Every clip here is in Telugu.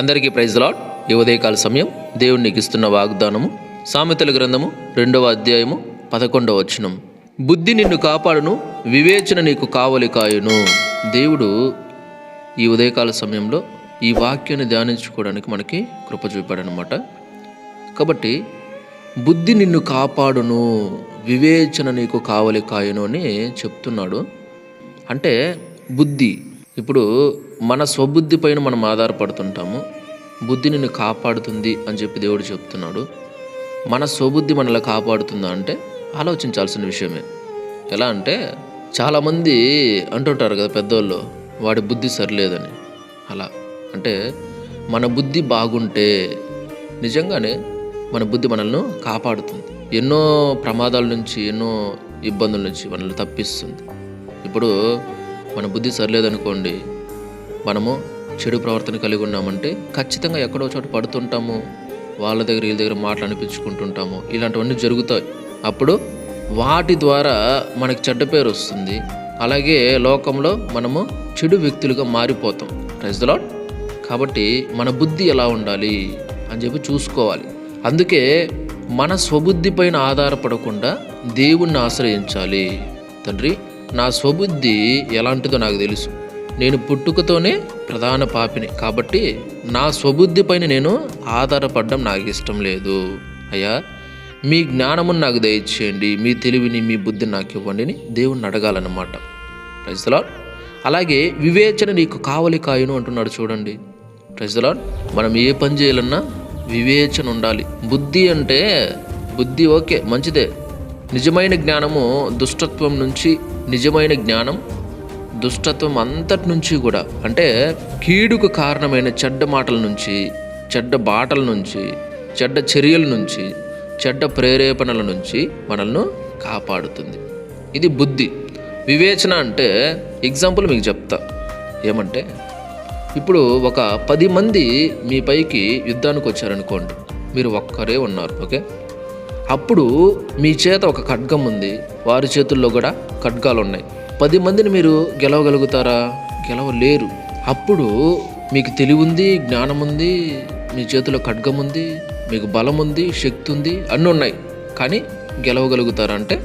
అందరికీ ప్రైజ్ లాడ్. ఈ ఉదయకాల సమయం దేవుణ్ణికి ఇస్తున్న వాగ్దానము సామెతల గ్రంథము రెండవ అధ్యాయము పదకొండవ వచనం. బుద్ధి నిన్ను కాపాడును వివేచన నీకు కావలి కాయును. దేవుడు ఈ ఉదయకాల సమయంలో ఈ వాక్యాన్ని ధ్యానించుకోవడానికి మనకి కృప చూపాడనమాట కాబట్టి బుద్ధి నిన్ను కాపాడును వివేచన నీకు కావలి కాయును అని చెప్తున్నాడు. అంటే బుద్ధి ఇప్పుడు మన స్వబుద్ధి పైన మనం ఆధారపడుతుంటాము. బుద్ధి నిన్ను కాపాడుతుంది అని చెప్పి దేవుడు చెప్తున్నాడు. మన స్వబుద్ధి మనల్ని కాపాడుతుందా అంటే ఆలోచించాల్సిన విషయమే. ఎలా అంటే చాలామంది అంటుంటారు కదా పెద్దోళ్ళు వాడి బుద్ధి సరిలేదని. అలా. అంటే మన బుద్ధి బాగుంటే నిజంగానే మన బుద్ధి మనల్ని కాపాడుతుంది. ఎన్నో ప్రమాదాల నుంచి ఎన్నో ఇబ్బందుల నుంచి మనల్ని తప్పిస్తుంది. ఇప్పుడు మన బుద్ధి సరిలేదనుకోండి మనము చెడు ప్రవర్తన కలిగి ఉన్నామంటే ఖచ్చితంగా ఎక్కడో చోట పడుతుంటాము. వాళ్ళ దగ్గర వీళ్ళ దగ్గర మాటలు అనిపించుకుంటుంటాము. ఇలాంటివన్నీ జరుగుతాయి. అప్పుడు వాటి ద్వారా మనకి చెడ్డ పేరు వస్తుంది. అలాగే లోకంలో మనము చెడు వ్యక్తులుగా మారిపోతాం. ప్రైజ్ లాడ్ కాబట్టి మన బుద్ధి ఎలా ఉండాలి అని చెప్పి చూసుకోవాలి. అందుకే మన స్వబుద్ధి పైన ఆధారపడకుండా దేవుణ్ణి ఆశ్రయించాలి. తండ్రి నా స్వబుద్ధి ఎలాంటిదో నాకు తెలుసు. నేను పుట్టుకతోనే ప్రధాన పాపిని. కాబట్టి నా స్వబుద్ధి పైన నేను ఆధారపడడం నాకు ఇష్టం లేదు. అయ్యా మీ జ్ఞానమును నాకు దయచేయండి. మీ తెలివిని మీ బుద్ధిని నాకు ఇవ్వండి అని దేవుణ్ణి అడగాలన్నమాట. ప్రజలాడ్ అలాగే వివేచన నీకు కావలి కాయును అంటున్నాడు చూడండి. ప్రజలాడ్ మనం ఏ పని చేయాలన్నా వివేచన ఉండాలి. బుద్ధి అంటే బుద్ధి ఓకే మంచిదే. నిజమైన జ్ఞానము దుష్టత్వం నుంచి నిజమైన జ్ఞానం దుష్టత్వం అంతటి నుంచి కూడా అంటే కీడుకు కారణమైన చెడ్డ మాటల నుంచి చెడ్డ బాటల నుంచి చెడ్డ చర్యల నుంచి చెడ్డ ప్రేరేపణల నుంచి మనల్ని కాపాడుతుంది. ఇది బుద్ధి. వివేచన అంటే ఎగ్జాంపుల్ మీకు చెప్తా. ఏమంటే ఇప్పుడు ఒక పది మంది మీ పైకి యుద్ధానికి వచ్చారనుకోండి. మీరు ఒక్కరే ఉన్నారు ఓకే? అప్పుడు మీ చేత ఒక ఖడ్గం ఉంది. వారి చేతుల్లో కూడా ఖడ్గాలు ఉన్నాయి పది మందిని మీరు గెలవగలుగుతారా? గెలవలేరు. అప్పుడు మీకు తెలివి ఉంది జ్ఞానం ఉంది మీ చేతిలో ఖడ్గం ఉంది మీకు బలం ఉంది శక్తి ఉంది అన్నీ ఉన్నాయి కానీ గెలవగలుగుతారా అంటే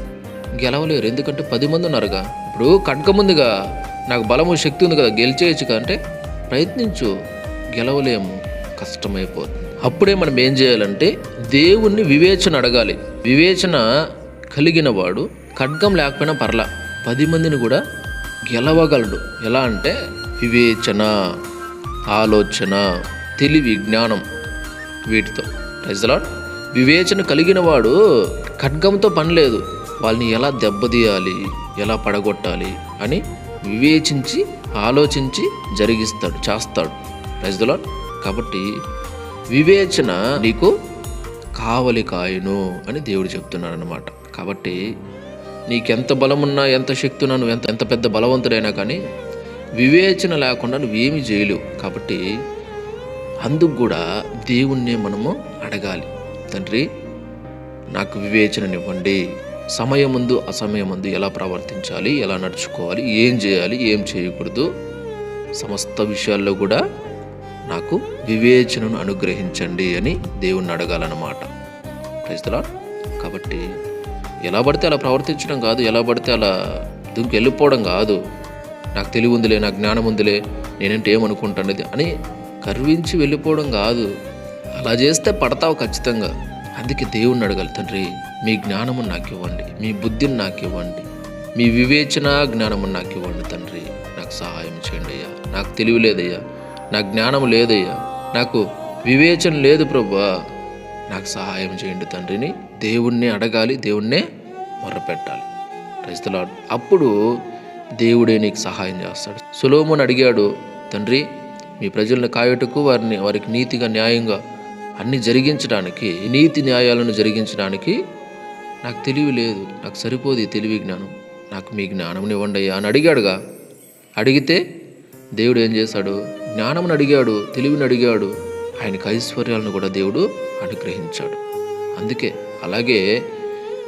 గెలవలేరు. ఎందుకంటే పది మంది ఉన్నారుగా. ఇప్పుడు ఖడ్గం ఉందిగా నాకు బలము శక్తి ఉంది కదా గెలిచేయచ్చుగా అంటే ప్రయత్నించు. గెలవలేము కష్టమైపోతుంది. అప్పుడే మనం ఏం చేయాలంటే దేవుణ్ణి వివేచన అడగాలి. వివేచన కలిగిన వాడు ఖడ్గం లేకపోయినా పర్లా. పది మందిని కూడా గెలవగలడు. ఎలా అంటే వివేచన ఆలోచన తెలివి జ్ఞానం వీటితో. రైజలాడ్ వివేచన కలిగిన వాడు ఖడ్గంతో పని లేదు. వాళ్ళని ఎలా దెబ్బతీయాలి ఎలా పడగొట్టాలి అని వివేచించి ఆలోచించి జరిగిస్తాడు చేస్తాడు. రైజలాడ్ కాబట్టి వివేచన నీకు కావలి కాయను అని దేవుడు చెప్తున్నాడు అనమాట కాబట్టి నీకెంత బలమున్నా ఎంత శక్తి ఉన్నా నువ్వు ఎంత ఎంత పెద్ద బలవంతుడైనా కానీ వివేచన లేకుండా నువ్వేమి చేయలేవు. కాబట్టి అందుకు కూడా దేవుణ్ణే మనము అడగాలి. తండ్రి నాకు వివేచననివ్వండి సమయం ముందు అసమయం ముందు ఎలా ప్రవర్తించాలి ఎలా నడుచుకోవాలి ఏం చేయాలి ఏం చేయకూడదు సమస్త విషయాల్లో కూడా నాకు వివేచనను అనుగ్రహించండి అని దేవుణ్ణి అడగాలన్నమాట. క్రైస్తలా కాబట్టి ఎలా పడితే అలా ప్రవర్తించడం కాదు ఎలా పడితే అలా దుంకి వెళ్ళిపోవడం కాదు. నాకు తెలివి ఉందిలే నాకు జ్ఞానం ఉందిలే నేనంటే ఏమనుకుంటానది అని గర్వించి వెళ్ళిపోవడం కాదు. అలా చేస్తే పడతావు ఖచ్చితంగా. అందుకే దేవుణ్ణి అడగాలి తండ్రి మీ జ్ఞానము నాకు ఇవ్వండి మీ బుద్ధిని నాకు ఇవ్వండి మీ వివేచన జ్ఞానము నాకు ఇవ్వండి తండ్రి. నాకు సహాయం చేయండి అయ్యా. నాకు తెలివి లేదయ్యా. నాకు జ్ఞానం లేదయ్యా. నాకు వివేచన లేదు ప్రభా. నాకు సహాయం చేయండి తండ్రిని. దేవుణ్ణి అడగాలి దేవుణ్ణే మొర్రపెట్టాలి క్రైస్తలాడు అప్పుడు దేవుడే నీకు సహాయం చేస్తాడు. సులోముని అడిగాడు తండ్రి మీ ప్రజలను కాయటకు వారిని వారికి నీతిగా న్యాయంగా అన్ని జరిగించడానికి నీతి న్యాయాలను జరిగించడానికి నాకు తెలివి లేదు. నాకు సరిపోదు తెలివి జ్ఞానం. నాకు మీ జ్ఞానం ఇవ్వండి అయ్యా అని అడిగాడుగా. అడిగితే దేవుడు ఏం చేశాడు? జ్ఞానమును అడిగాడు తెలివిని అడిగాడు. ఆయనకు ఐశ్వర్యాలను కూడా దేవుడు అనుగ్రహించాడు. అందుకే అలాగే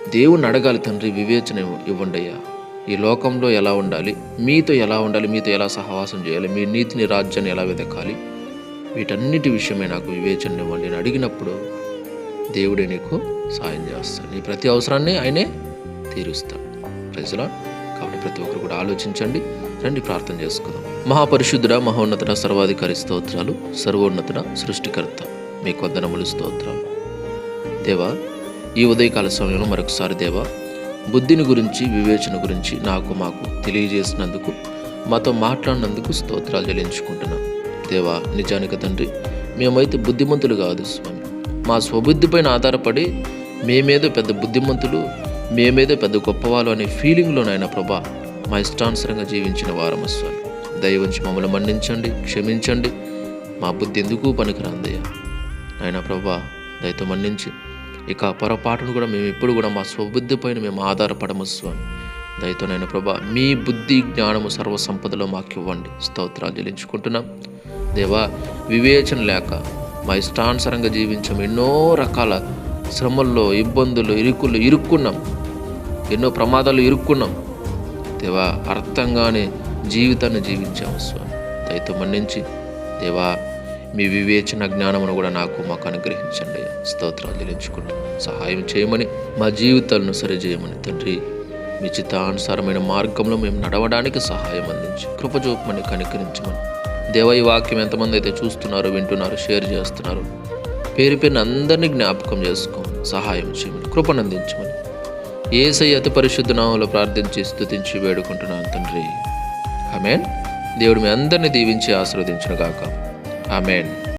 దేవుణ్ణి అడగాలి తండ్రి వివేచన ఇవ్వండి అయ్యా ఈ లోకంలో ఎలా ఉండాలి? మీతో ఎలా ఉండాలి? మీతో ఎలా సహవాసం చేయాలి? మీ నీతిని రాజ్యాన్ని ఎలా వెతకాలి? వీటన్నిటి విషయమే నాకు వివేచన ఇవ్వండి. అని అడిగినప్పుడు దేవుడే నీకు సాయం చేస్తాడు. నీ ప్రతి అవసరాన్ని ఆయనే తీరుస్తాడు. ప్రజల కాబట్టి ప్రతి ఒక్కరు కూడా ఆలోచించండి. రండి ప్రార్థన చేసుకుందాం. మహాపరిశుద్ధుడ మహోన్నతుడ సర్వాధికారి స్తోత్రాలు. సర్వోన్నతుడ సృష్టికర్త. మీ కొద్దనములు స్తోత్రాలు. దేవా ఈ ఉదయకాల సమయంలో మరొకసారి దేవా బుద్ధిని గురించి వివేచన గురించి నాకు మాకు తెలియజేసినందుకు మాతో మాట్లాడినందుకు స్తోత్రాలు చెల్లించుకుంటున్నాం. దేవా నిజానికి తండ్రి మేమైతే బుద్ధిమంతులు కాదు స్వామి. మా స్వబుద్ధిపైన ఆధారపడి మేమేదో పెద్ద బుద్ధిమంతులు మేమేదో పెద్ద గొప్పవాళ్ళు అనే ఫీలింగ్లోనైనా ప్రభా మా ఇష్టానుసరంగా జీవించిన వారము స్వామి. దయవంచి మమ్మల్ని మన్నించండి క్షమించండి. మా బుద్ధి ఎందుకు పనికిరాందయ్యా? నాయన ప్రభా దయతో మన్నించి ఇక పొరపాటును కూడా మేము ఎప్పుడు కూడా మా స్వబుద్ధి పైన మేము ఆధారపడము స్వామి. దయతో నేను ప్రభా మీ బుద్ధి జ్ఞానము సర్వ సంపదలో మాకు ఇవ్వండి. స్తోత్రాలు చెల్లించుకుంటున్నాం. దేవా వివేచన లేక మా ఇష్టానుసరంగా జీవించాం. ఎన్నో రకాల శ్రమల్లో ఇబ్బందులు ఇరుకులు ఇరుక్కున్నాం. ఎన్నో ప్రమాదాలు ఇరుక్కున్నాం. దేవా అర్థంగానే జీవితాన్ని జీవించాము స్వామి. దయతో మన్నించి దేవా మీ వివేచన జ్ఞానమును కూడా నాకు మాకు అనుగ్రహించండి. స్తోత్రాలు చెల్లించుకుంటూ సహాయం చేయమని మా జీవితాలను సరిచేయమని తండ్రి. మీ చిత్తానుసారమైన మార్గంలో మేము నడవడానికి సహాయం అందించి కృపచూపమని కనికరించమని. దేవ ఈ వాక్యం ఎంతమంది అయితే చూస్తున్నారో వింటున్నారో షేర్ చేస్తున్నారు పేరు పేరున అందరినీ జ్ఞాపకం చేసుకోమని సహాయం చేయమని కృపనందించమని ఏసై అతి పరిశుద్ధ నామంలో ప్రార్థించి స్థుతించి వేడుకుంటున్నాను తండ్రి. ఆమెన్. దేవుడు మీ అందరిని దీవించి ఆశీర్వదించిన గాక ఆమెన్